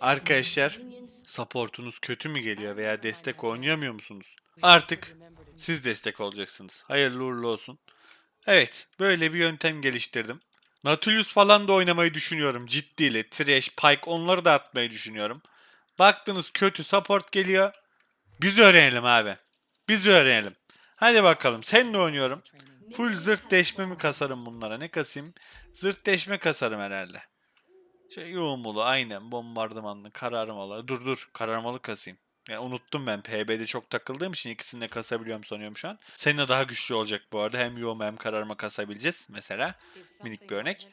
Arkadaşlar supportunuz kötü mü geliyor veya destek oynayamıyor musunuz? Artık siz destek olacaksınız. Hayırlı uğurlu olsun. Evet böyle bir yöntem geliştirdim. Nautilus falan da oynamayı düşünüyorum ciddiyle. Thresh, Pike onları da atmayı düşünüyorum. Baktınız kötü support geliyor. Biz öğrenelim abi. Biz öğrenelim. Hadi bakalım. Seninle oynuyorum. Full zırt deşme mi kasarım bunlara? Ne kasayım? Zırt deşme kasarım herhalde. Şey yoğumulu aynen bombardımanlı kararmalı. Dur dur kararmalı kasayım. Ya unuttum ben PB'de çok takıldığım için ikisini de kasabiliyorum sanıyorum şu an. Seninle daha güçlü olacak bu arada. Hem yoğum hem kararma kasabileceğiz mesela. Minik bir örnek.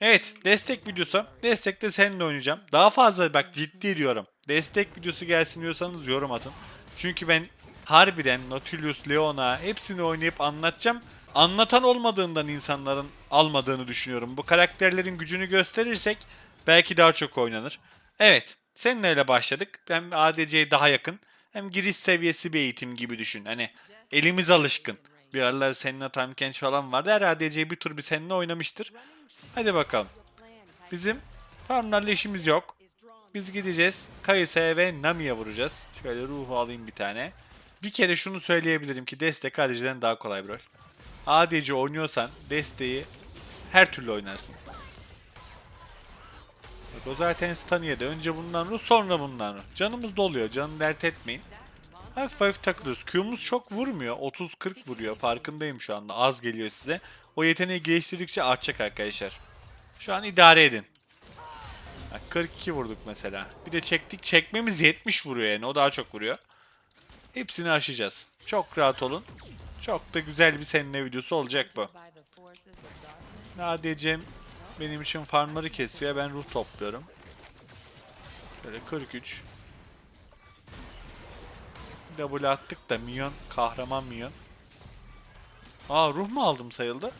Evet destek videosu. Destekte seninle oynayacağım. Daha fazla bak ciddi diyorum. Destek videosu gelsin diyorsanız yorum atın. Çünkü ben harbiden Nautilus, Leona hepsini oynayıp anlatacağım. Anlatan olmadığından insanların almadığını düşünüyorum. Bu karakterlerin gücünü gösterirsek belki daha çok oynanır. Evet seninle başladık. Hem ADC'ye daha yakın hem giriş seviyesi bir eğitim gibi düşün. Hani elimiz alışkın. Bir aralar seninle Time Kench falan vardı. Her ADC bir tur bir seninle oynamıştır. Hadi bakalım. Bizim farmlarla işimiz yok. Biz gideceğiz. Kayısa'ya ve Nami'ye vuracağız. Şöyle ruhu alayım bir tane. Bir kere şunu söyleyebilirim ki destek ADC'den daha kolay bro. ADC oynuyorsan desteği her türlü oynarsın. O zaten stun yedi. Önce bundan ruh sonra bundan ruh. Canımız doluyor. Canı dert etmeyin. Hafif hafif takılıyoruz. Q'muz çok vurmuyor. 30-40 vuruyor. Farkındayım şu anda. Az geliyor size. O yeteneği geliştirdikçe artacak arkadaşlar. Şu an idare edin. Bak 42 vurduk mesela. Bir de çektik. Çekmemiz 70 vuruyor yani. O daha çok vuruyor. Hepsini aşacağız. Çok rahat olun. Çok da güzel bir seninle videosu olacak bu. ADC'm benim için farmları kesiyor. Ben ruh topluyorum. Şöyle 43. Double attık da minyon. Kahraman minyon. Aa ruh mu aldım sayıldı?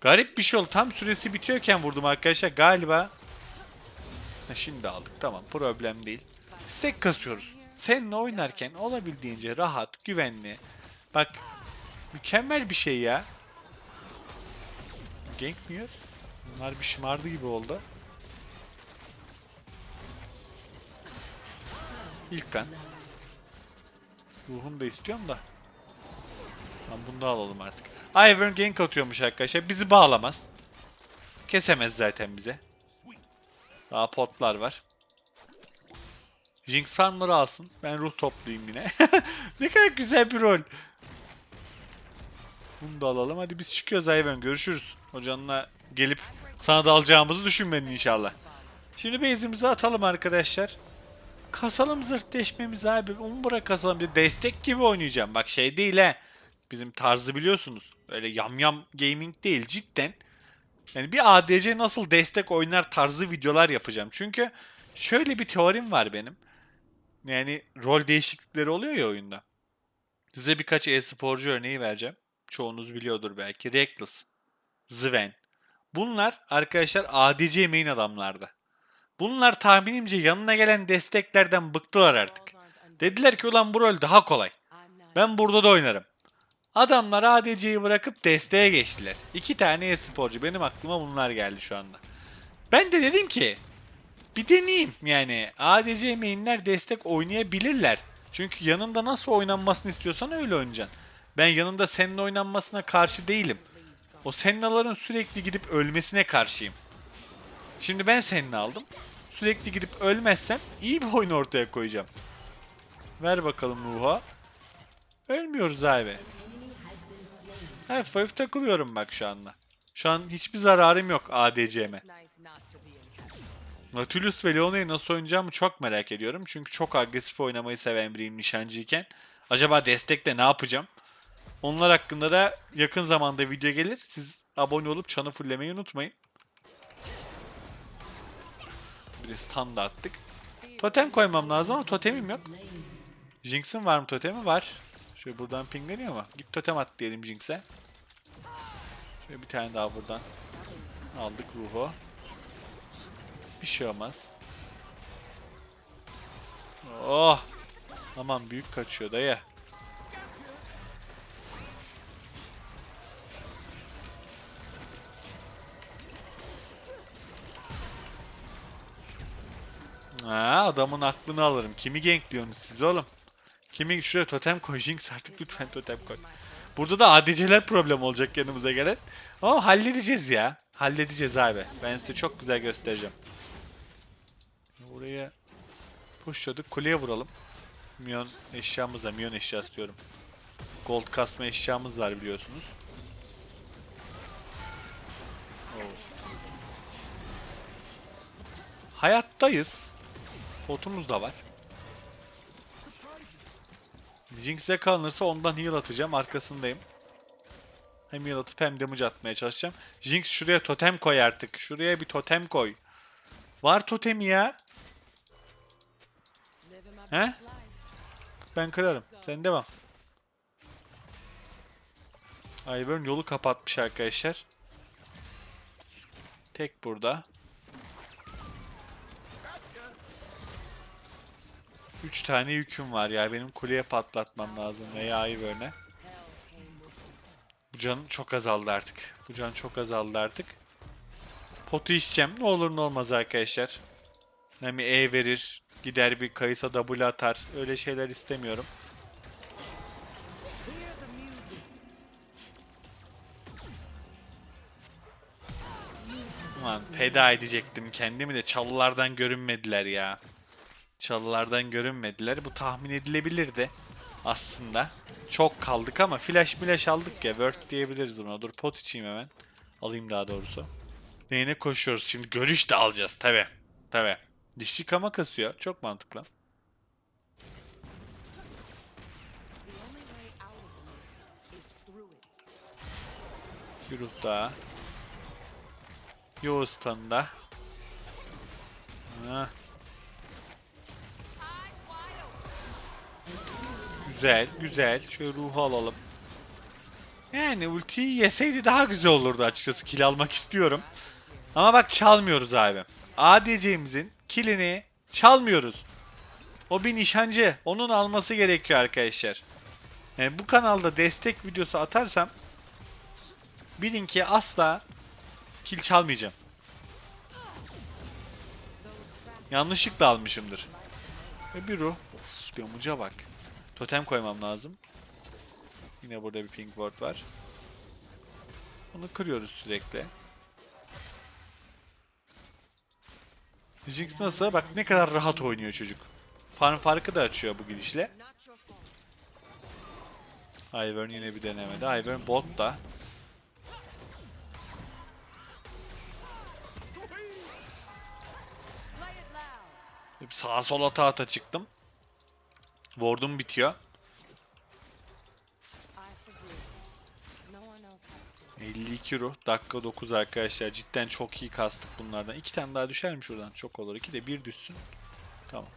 Garip bir şey oldu. Tam süresi bitiyorken vurdum arkadaşlar. Galiba. Ha, şimdi aldık. Tamam. Problem değil. Stack kasıyoruz. Seninle oynarken olabildiğince rahat, güvenli. Bak. Mükemmel bir şey ya. Gank mi yiyoruz? Bunlar bir şımardı gibi oldu. İlk kan. Ruhunu da istiyorum da. Tamam bunu da alalım artık. Ivern gank atıyormuş arkadaşlar. Bizi bağlamaz. Kesemez zaten bize. Daha potlar var. Jinx farmları alsın. Ben ruh toplayayım yine. ne kadar güzel bir rol. Bunu da alalım. Hadi biz çıkıyoruz Ivern. Görüşürüz. Hocanla gelip sana da alacağımızı düşünmedin inşallah. Şimdi base'imizi atalım arkadaşlar. Kasalım zırt deşmemizi abi. Bırak kasalım. Bir destek gibi oynayacağım. Bak şey değil he. Bizim tarzı biliyorsunuz. Öyle yamyam gaming değil cidden. Yani bir ADC nasıl destek oynar tarzı videolar yapacağım. Çünkü şöyle bir teorim var benim. Yani rol değişiklikleri oluyor ya oyunda. Size birkaç e-sporcu örneği vereceğim. Çoğunuz biliyordur belki. Reckless, Zven. Bunlar arkadaşlar ADC main adamlardı. Bunlar tahminimce yanına gelen desteklerden bıktılar artık. Dediler ki ulan bu rol daha kolay. Ben burada da oynarım. Adamlar ADC'yi bırakıp desteğe geçtiler. İki tane e-sporcu. Benim aklıma bunlar geldi şu anda. Ben de dedim ki bir deneyeyim yani. ADC mainler destek oynayabilirler. Çünkü yanında nasıl oynanmasını istiyorsan öyle oynayacaksın. Ben yanında senin oynanmasına karşı değilim. O Senna'ların sürekli gidip ölmesine karşıyım. Şimdi ben Senna aldım. Sürekli gidip ölmezsem iyi bir oyun ortaya koyacağım. Ver bakalım Ruha. Ölmüyoruz abi. Hafif hafif takılıyorum bak şu anda. Şu an hiçbir zararım yok ADC'me. Nautilus ve Leona'yı nasıl oynayacağımı çok merak ediyorum. Çünkü çok agresif oynamayı seven biriyim nişancıyken. Acaba destekte ne yapacağım? Onlar hakkında da yakın zamanda video gelir. Siz abone olup çanı fulllemeyi unutmayın. Bir de da attık. Totem koymam lazım ama totemim yok. Jinx'in var mı totemi? Var. Şöyle buradan pingleniyor mu? Git totem at diyelim Jinx'e. Şöyle bir tane daha buradan. Aldık ruhu. Bir şey olmaz. Oh! Aman büyük kaçıyor dayı. Ha, adamın aklını alırım. Kimi gankliyorsunuz siz oğlum? Kimi şuraya totem koy Jinx artık lütfen totem koy. Burada da ADC'ler problem olacak yanımıza gelen. Ama halledeceğiz ya. Halledeceğiz abi. Ben size çok güzel göstereceğim. Buraya pushladık. Kuleye vuralım. Milyon eşyamız var. Milyon eşyası diyorum. Gold kasma eşyamız var biliyorsunuz. Oo. Hayattayız. Potumuz da var. Jinx'e kalınırsa ondan heal atacağım. Arkasındayım. Hem heal atıp hem damage atmaya çalışacağım. Jinx şuraya totem koy artık. Şuraya bir totem koy. Var totemi ya. He? Ben kırarım. Sen devam. Ivern yolu kapatmış arkadaşlar. Tek burada. 3 tane yüküm var ya. Benim kuleye patlatmam lazım veya Ivern'e. Bu can çok azaldı artık. Bu can çok azaldı artık. Potu içeceğim. Ne olur ne olmaz arkadaşlar. Hem E verir. Gider bir kayısa W atar. Öyle şeyler istemiyorum. Ulan feda edecektim kendimi de çalılardan görünmediler ya. Çalılardan görünmediler. Bu tahmin edilebilirdi aslında. Çok kaldık ama flash flash aldık ya. Word diyebiliriz buna. Dur pot içeyim hemen. Alayım daha doğrusu. Neyine koşuyoruz şimdi? Görüş de alacağız tabi. Tabi. Dişli kama kasıyor. Çok mantıklı. Bir ruh daha. Yoğuz'tan Güzel, güzel. Şöyle ruhu alalım. Yani ultiyi yeseydi daha güzel olurdu açıkçası. Kill almak istiyorum. Ama bak çalmıyoruz abi. ADC'mizin killini çalmıyoruz. O bir nişancı. Onun alması gerekiyor arkadaşlar. Yani bu kanalda destek videosu atarsam bilin ki asla kill çalmayacağım. Yanlışlıkla almışımdır. Ve bir ruh. Of damage'a bak. Totem koymam lazım. Yine burada bir pink ward var. Onu kırıyoruz sürekli. Jinx nasıl? Bak ne kadar rahat oynuyor çocuk. Farm farkı da açıyor bu gidişle. Ivern yine bir denemede. Ivern bot da. Sağa sola ata ata çıktım. Ward'um bitiyor. 52 ruh. Dakika 9 arkadaşlar. Cidden çok iyi kastık bunlardan. İki tane daha düşer mi şuradan? Çok olur. İki de bir düşsün. Tamam.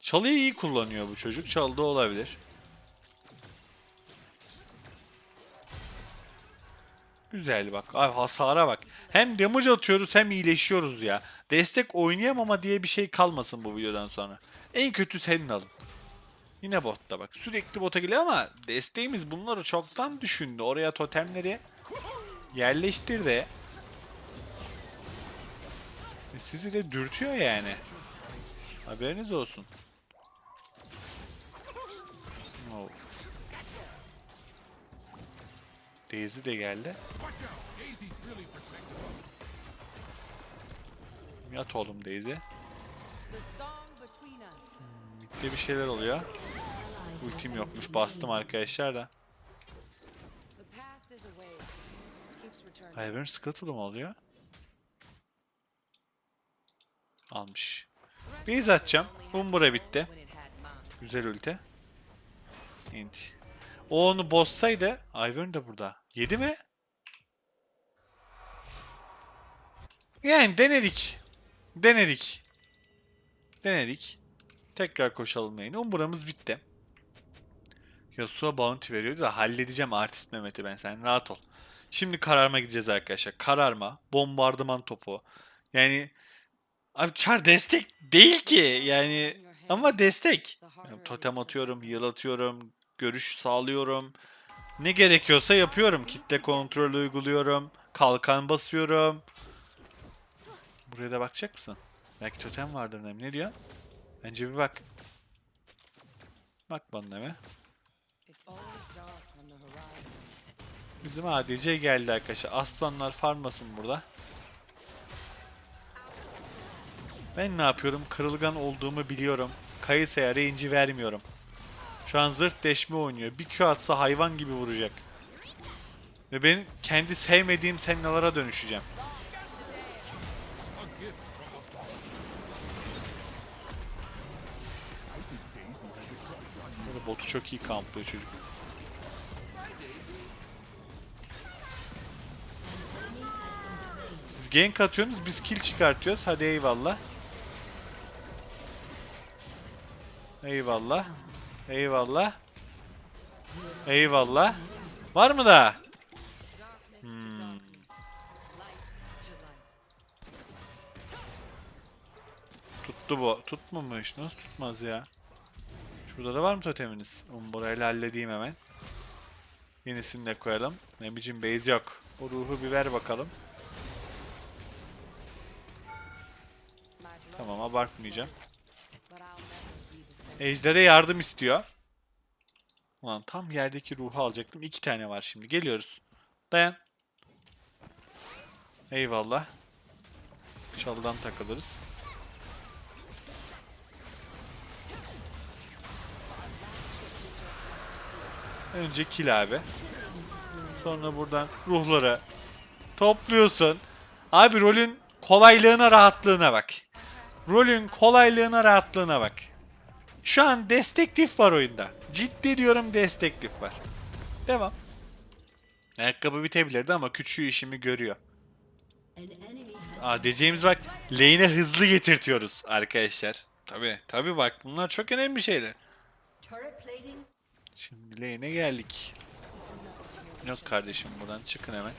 Çalıyı iyi kullanıyor bu çocuk. Çaldı olabilir. Güzel bak. Abi hasara bak. Hem damage atıyoruz hem iyileşiyoruz ya. Destek oynayamama diye bir şey kalmasın bu videodan sonra. En kötü senin alın. Yine botta bak. Sürekli bota geliyor ama desteğimiz bunları çoktan düşündü. Oraya totemleri yerleştirdi. Ve sizi de dürtüyor yani. Haberiniz olsun. Daisy de geldi. Yat oğlum Daisy. Bitti bir şeyler oluyor. Ultim yokmuş. Bastım arkadaşlar da. Ivern Scuttle'ı mı oluyor? Almış. Base atacağım. Umbra bitti. Güzel ulti. Int. O onu bozsaydı Ivern de burada. Yedi mi? Yani denedik. Denedik. Denedik. Tekrar koşalım yayına. Umburamız bitti. Yasuo bounty veriyordu da halledeceğim artist Mehmet'i ben sen rahat ol. Şimdi kararma gideceğiz arkadaşlar. Kararma, bombardıman topu. Yani abi çar destek değil ki yani ama destek. Yani totem atıyorum, heal atıyorum, görüş sağlıyorum. Ne gerekiyorsa yapıyorum. Kitle kontrolü uyguluyorum. Kalkan basıyorum. Buraya da bakacak mısın? Belki totem vardır nem. Ne diyor? Bence bir bak. Bak bana neme. Bizim ADC geldi arkadaşlar. Aslanlar farmasın burada. Ben ne yapıyorum? Kırılgan olduğumu biliyorum. Kayısa'ya range'i vermiyorum. Şu an zırt deşme oynuyor. Bir Q atsa hayvan gibi vuracak. Ve ben kendi sevmediğim sennalara dönüşeceğim. Botu çok iyi kamplıyor çocuk. Siz gank atıyorsunuz, biz kill çıkartıyoruz. Hadi eyvallah. Eyvallah. Eyvallah. Eyvallah. Var mı da? Hmm. Tuttu bu. Tutmamış. Nasıl tutmaz ya? Şurada da var mı toteminiz? Umburayla halledeyim hemen. Yenisini de koyalım. Ne biçim base yok. O ruhu bir ver bakalım. Tamam abartmayacağım. Ejder'e yardım istiyor. Ulan tam yerdeki ruhu alacaktım. İki tane var şimdi. Geliyoruz. Dayan. Eyvallah. Çalıdan takılırız. Önce kill abi. Sonra buradan ruhları topluyorsun. Abi rolün kolaylığına rahatlığına bak. Rolün kolaylığına rahatlığına bak. Şu an destektif var oyunda. Ciddi diyorum destektif var. Devam. Ayakkabı bitebilirdi ama küçüğü işimi görüyor. ADC'miz bak lane'e hızlı getirtiyoruz arkadaşlar. Tabi tabi bak bunlar çok önemli şeyler. Şimdi lane'e geldik. Yok kardeşim buradan çıkın hemen.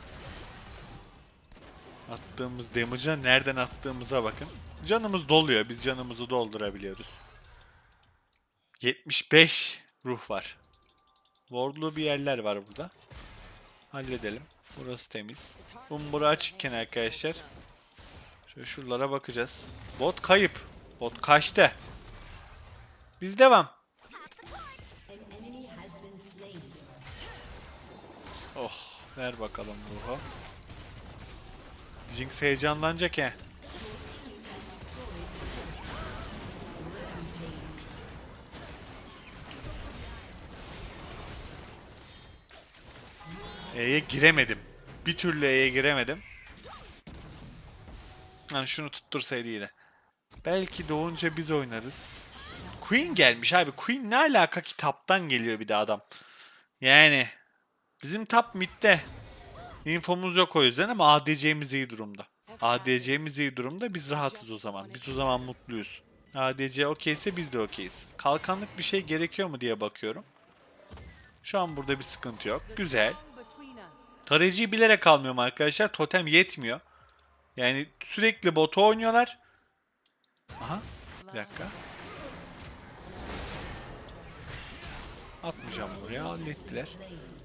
Attığımız damage'a nereden attığımıza bakın. Canımız doluyor. Biz canımızı doldurabiliyoruz. 75 ruh var. Wardlu bir yerler var burada. Halledelim. Burası temiz. Umbura açıkken arkadaşlar. Şöyle şuralara bakacağız. Bot kayıp. Bot kaçtı. Biz devam. Oh ver bakalım ruhu. Jinx heyecanlanacak he. E'ye giremedim. Bir türlü E'ye giremedim. Lan şunu tuttursaydı yine. Belki doğunca biz oynarız. Queen gelmiş abi. Queen ne alaka ki taptan geliyor bir de adam. Yani bizim tap midde. Infomuz yok o yüzden ama ADC'miz iyi durumda. ADC'miz iyi durumda biz rahatız o zaman. Biz o zaman mutluyuz. ADC okeyse biz de okeyiz. Kalkanlık bir şey gerekiyor mu diye bakıyorum. Şu an burada bir sıkıntı yok. Güzel. Tarayıcıyı bilerek almıyorum arkadaşlar. Totem yetmiyor. Yani sürekli botu oynuyorlar. Aha. Bir dakika. Atmayacağım buraya. Hallettiler.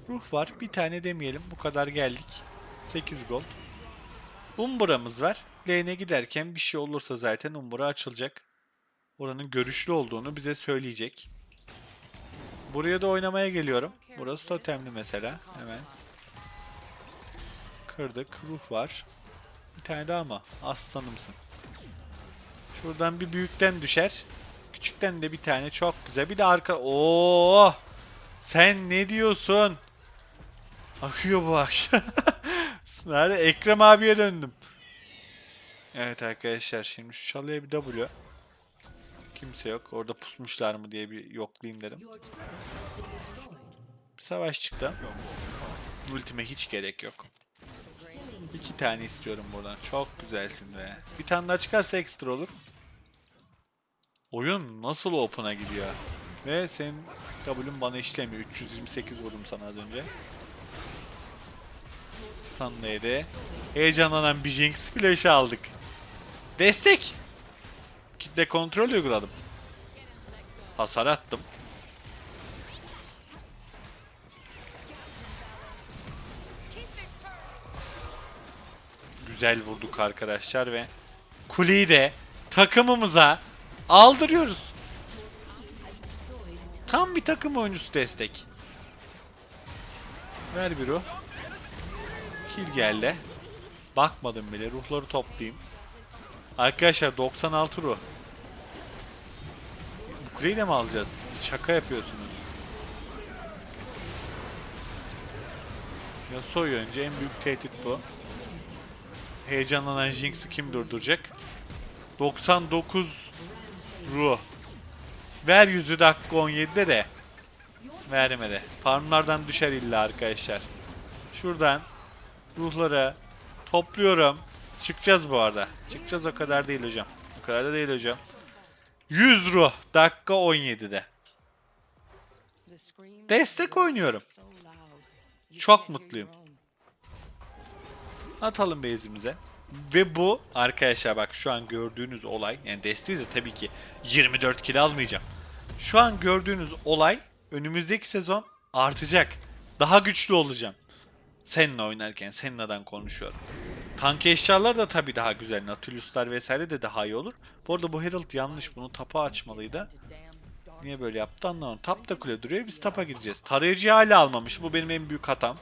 Ruh var. Bir tane demeyelim. Bu kadar geldik. 8 gold. Umbura'mız var. Lane'e giderken bir şey olursa zaten Umbura açılacak. Oranın görüşlü olduğunu bize söyleyecek. Buraya da oynamaya geliyorum. Burası totemli mesela. Hemen. Kırdık. Ruh var. Bir tane daha mı? Aslanımsın. Şuradan bir büyükten düşer. Küçükten de bir tane. Çok güzel. Bir de arka... Oo! Sen ne diyorsun? Akıyor bu akşam. Nerede? Ekrem abiye döndüm. Evet arkadaşlar şimdi şu çalıya bir W. Kimse yok. Orada pusmuşlar mı diye bir yoklayayım dedim. Bir savaş çıktı. Ultime hiç gerek yok. İki tane istiyorum buradan. Çok güzelsin be. Bir tane daha çıkarsa ekstra olur. Oyun nasıl open'a gidiyor? Ve senin W'un bana işlemiyor. 328 vurdum sana az önce. Stanley'de heyecanlanan bir Jinx flash'ı aldık. Destek! Kitle kontrol uyguladım. Hasar attım. Güzel vurduk arkadaşlar ve kuleyi de takımımıza aldırıyoruz. Tam bir takım oyuncusu destek. Ver bir ruh. Kill geldi. Bakmadım bile. Ruhları toplayayım. Arkadaşlar 96 ruh. Bu kuleyi de mi alacağız? Siz şaka yapıyorsunuz. Yasuo'yu önce en büyük tehdit bu. Heyecanlanan Jinx'i kim durduracak? 99 ruh. Ver yüzü dakika 17'de de. Vermedi. Farmlardan düşer illa arkadaşlar. Şuradan ruhları topluyorum. Çıkacağız bu arada. Çıkacağız o kadar değil hocam. O kadar da değil hocam. 100 ruh dakika 17'de. Destek oynuyorum. Çok mutluyum. Atalım base'imize. Ve bu arkadaşlar bak şu an gördüğünüz olay yani desteğizi tabii ki 24 kilo almayacağım. Şu an gördüğünüz olay önümüzdeki sezon artacak. Daha güçlü olacağım. Seninle oynarken Senna'dan konuşuyorum. Tank eşyalar da tabii daha güzel. Nautilus'lar vesaire de daha iyi olur. Bu arada bu Herald yanlış. Bunu tapa açmalıydı. Niye böyle yaptı anlamadım. Tap da kule duruyor. Biz tapa gideceğiz. Tarayıcıyı hala almamış. Bu benim en büyük hatam.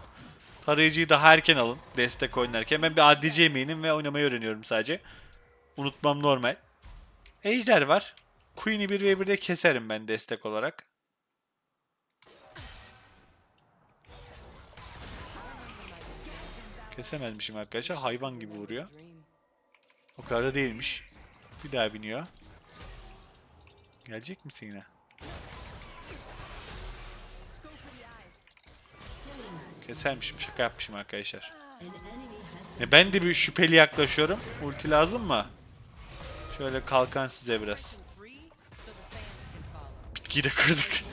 Tarayıcıyı daha erken alın. Destek oynarken. Ben bir adice eminim ve oynamayı öğreniyorum sadece. Unutmam normal. Ejder var. Queen'i 1v1'de keserim ben destek olarak. Kesemezmişim arkadaşlar. Hayvan gibi vuruyor. O kadar da değilmiş. Bir daha biniyor. Gelecek misin yine? Kesermişim. Şaka yapmışım arkadaşlar. E ben de bir şüpheli yaklaşıyorum. Ulti lazım mı? Şöyle kalkan size biraz. Bitkiyi de kırdık.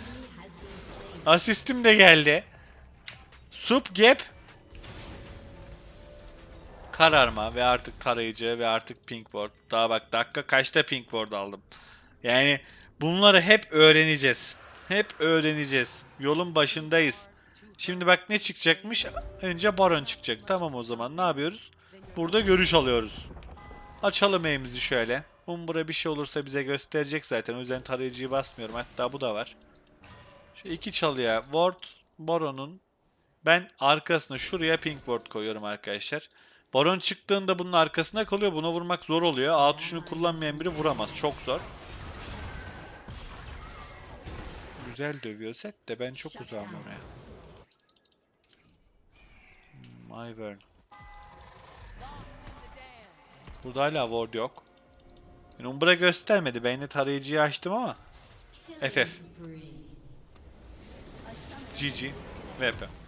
Asistim de geldi. Sup gap. Kararma ve artık tarayıcı ve artık pink ward. Daha bak dakika kaçta pink ward aldım. Yani bunları hep öğreneceğiz. Hep öğreneceğiz. Yolun başındayız. Şimdi bak ne çıkacakmış? Önce baron çıkacak. Tamam o zaman ne yapıyoruz? Burada görüş alıyoruz. Açalım eğimizi şöyle. Umbra bir şey olursa bize gösterecek zaten. O yüzden tarayıcıyı basmıyorum. Hatta bu da var. Şu iki çalıya ward baronun ben arkasına şuraya pink ward koyuyorum arkadaşlar. Baron çıktığında bunun arkasına kalıyor. Buna vurmak zor oluyor. A tuşunu kullanmayan biri vuramaz. Çok zor. Güzel dövüyor set de ben çok uzağım oraya. Ivern. Burada hala ward yok. Yani Umbra göstermedi. Ben de tarayıcıyı açtım ama. FF. GG. VP.